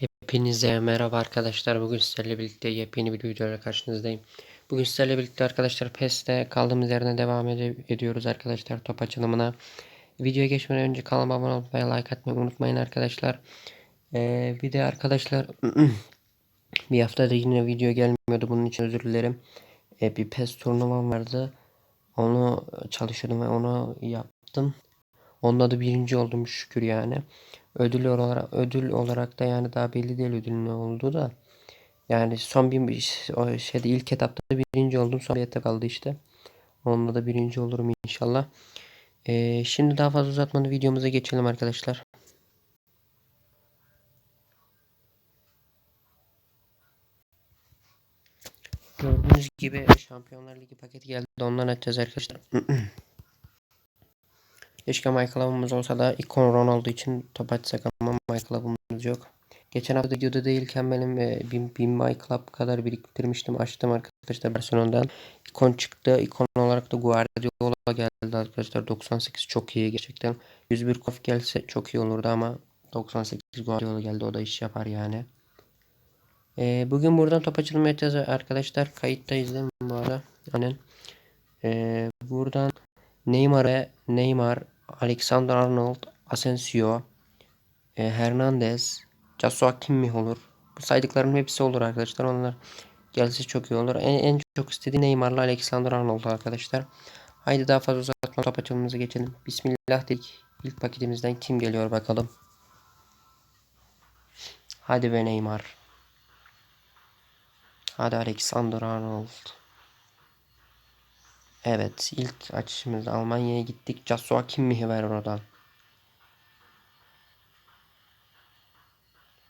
Hepinize merhaba arkadaşlar. Bugün sizlerle birlikte yepyeni bir videoyla karşınızdayım. Bugün sizlerle birlikte arkadaşlar PES'te kaldığımız yerden devam ede- ediyoruz arkadaşlar top açılımına. Videoya geçmeden önce kanalıma abone olup ve like atmayı unutmayın arkadaşlar. Ee, bir de arkadaşlar bir haftada yine video gelmiyordu. Bunun için özür dilerim. Ee, bir PES turnuvam vardı. Onu çalışıyordum ve onu yaptım. Onda da birinci oldum şükür yani. Ödül olarak ödül olarak da yani daha belli değil ödülün ne olduğu da. Yani son bir o şeyde ilk etapta birinci oldum. Son bir etap kaldı işte. Onda da birinci olurum inşallah. Ee, şimdi daha fazla uzatmadan videomuza geçelim arkadaşlar. Gördüğünüz gibi Şampiyonlar Ligi paketi geldi. Ondan açacağız arkadaşlar. Keşke MyClub'ımız olsa da ikon Ronaldo için top açsak ama MyClub'ımız yok. Geçen hafta videoda değilken benim e, bin, bin MyClub kadar biriktirmiştim. Açtım arkadaşlar Barcelona'dan. İkon çıktı. İkon olarak da Guardiola geldi arkadaşlar. 98 çok iyi gerçekten. 101 Kof gelse çok iyi olurdu ama 98 Guardiola geldi. O da iş yapar yani. E, bugün buradan top açılımı yapacağız arkadaşlar. Kayıttayız değil mi bu arada? Aynen. E, buradan Neymar, Neymar, Alexander Arnold, Asensio, e, Hernandez, Joshua Kimmich olur. Bu saydıklarım hepsi olur arkadaşlar. Onlar gelse çok iyi olur. En, en çok istediğim Neymar'la Alexander Arnold arkadaşlar. Haydi daha fazla uzatma top açılımımıza geçelim. Bismillah dedik. İlk paketimizden kim geliyor bakalım. Hadi be Neymar. Hadi Alexander Arnold. Evet ilk açışımızda Almanya'ya gittik. Joshua Kimmich'i ver oradan.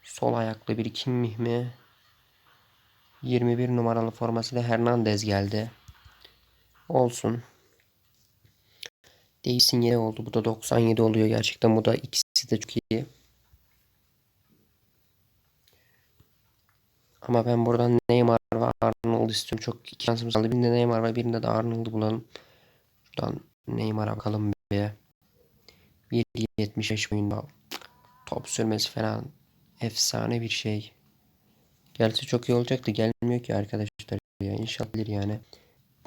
Sol ayaklı bir Kimmich mi? 21 numaralı formasıyla Hernandez geldi. Olsun. Değilsin yeri oldu. Bu da 97 oluyor gerçekten. Bu da ikisi de çok iyi. Ama ben buradan Neymar ve Arnold istiyorum. Çok iki şansımız kaldı. Birinde Neymar var. Birinde de Arnold'u bulalım. Şuradan Neymar'a bakalım bir. 1.75 boyunda. Top sürmesi falan. Efsane bir şey. Gelse çok iyi olacaktı. Gelmiyor ki arkadaşlar. Ya inşallah yani.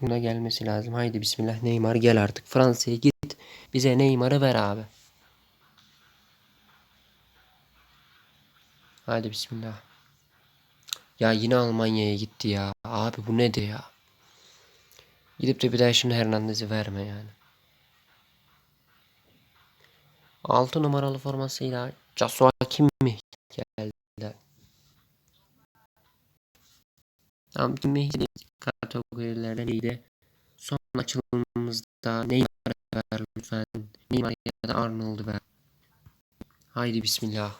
Buna gelmesi lazım. Haydi bismillah Neymar gel artık. Fransa'ya git. Bize Neymar'ı ver abi. Haydi bismillah. Ya yine Almanya'ya gitti ya. Abi bu nedir ya? Gidip de bir daha şimdi Hernandez'i verme yani. 6 numaralı formasıyla Joshua Kimmich geldi. Tam Kimmich kategorilerden iyiydi. Son açılımımızda Neymar'ı ver lütfen. Neymar ya da Arnold'u ver. Haydi bismillah.